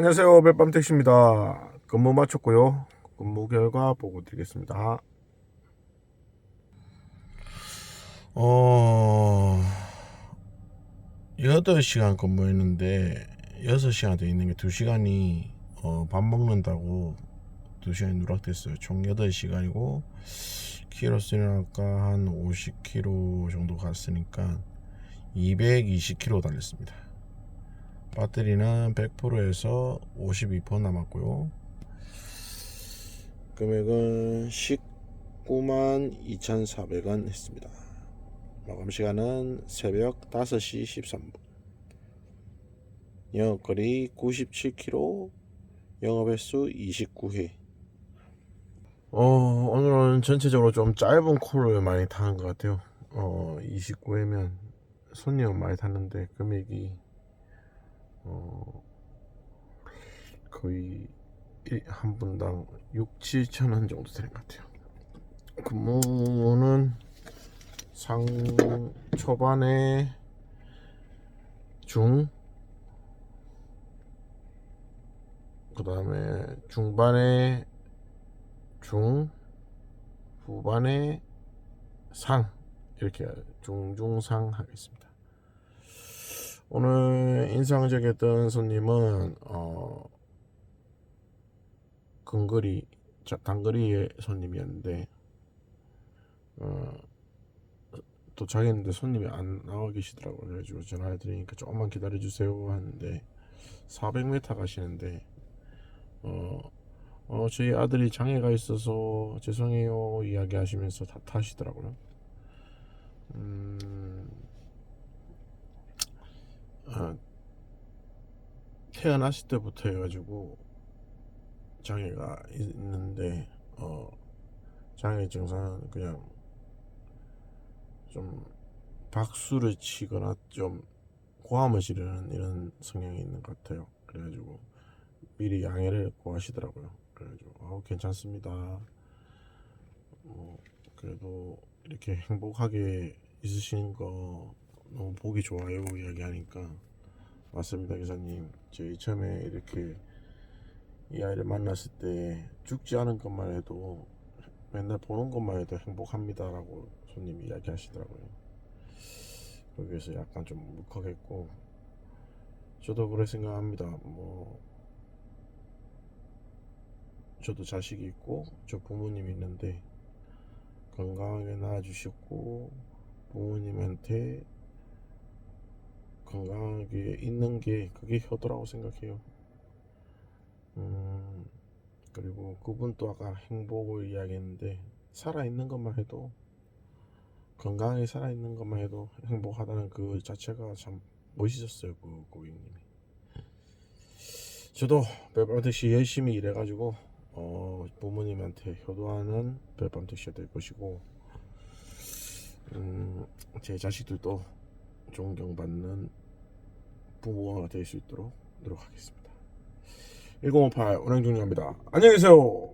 안녕하세요. 멜밤택시입니다. 근무 마쳤고요. 근무 결과 보고 드리겠습니다. 어, 8시간 근무했는데 6시간 돼 있는 게 2시간이 어, 밥 먹는다고 2시간이 누락됐어요. 총 8시간이고 키로수는 아까 한 50km 정도 갔으니까 220km 달렸습니다. 배터리는 100%에서 52% 남았고요. 금액은 19만 2,400원 했습니다. 마감 시간은 새벽 5시 13분. 영업거리 97km, 영업횟수 29회. 어, 오늘은 전체적으로 좀 짧은 콜을 많이 타는 것 같아요. 어, 29회면 손님은 많이 탔는데 금액이 어, 거의 일- 한 분당 6, 7천 원 정도 되는 것 같아요. 근무는 상 초반에 중, 그 다음에 중반에 중, 후반에 상 이렇게 중중상 하겠습니다. 오늘 인상적이었던 손님은 어 근거리 자, 단거리의 손님이었는데 어 도착했는데 손님이 안 나와 계시더라고요. 그래가지고 전화해 드리니까 조금만 기다려 주세요 하는데 400m 가시는데 어, 어 저희 아들이 장애가 있어서 죄송해요 이야기하시면서 다 타시더라고요. 음 아, 태어났을 때부터 해가지고 장애가 있는데 어 장애 증상은 그냥 좀 박수를 치거나 좀 고함을 지르는 이런 성향이 있는 것 같아요. 그래가지고 미리 양해를 구하시더라고요. 그래가지고 아 괜찮습니다. 뭐 그래도 이렇게 행복하게 있으시는 거 너무 보기 좋아요 이야기하니까 맞습니다 기사님. 저희 처음에 이렇게 이 아이를 만났을 때 죽지 않은 것만 해도 맨날 보는 것만 해도 행복합니다라고 손님이 이야기하시더라고요. 거기에서 약간 좀 묵하겠고 저도 그래 생각합니다. 뭐 저도 자식이 있고 저 부모님이 있는데 건강하게 낳아주셨고 부모님한테 건강하게 있는 게 그게 효도라고 생각해요. 음, 그리고 그분도 아까 행복을 이야기했는데 살아있는 것만 해도 건강하게 살아있는 것만 해도 행복하다는 그 자체가 참 멋있었어요. 그 고객님이. 저도 별밤 택시 열심히 일해가지고 어, 부모님한테 효도하는 별밤 택시가 될 것이고 음, 제 자식들도 존경받는 부모가 될 수 있도록 노력하겠습니다. 1058 운행 중입니다. 안녕히 계세요.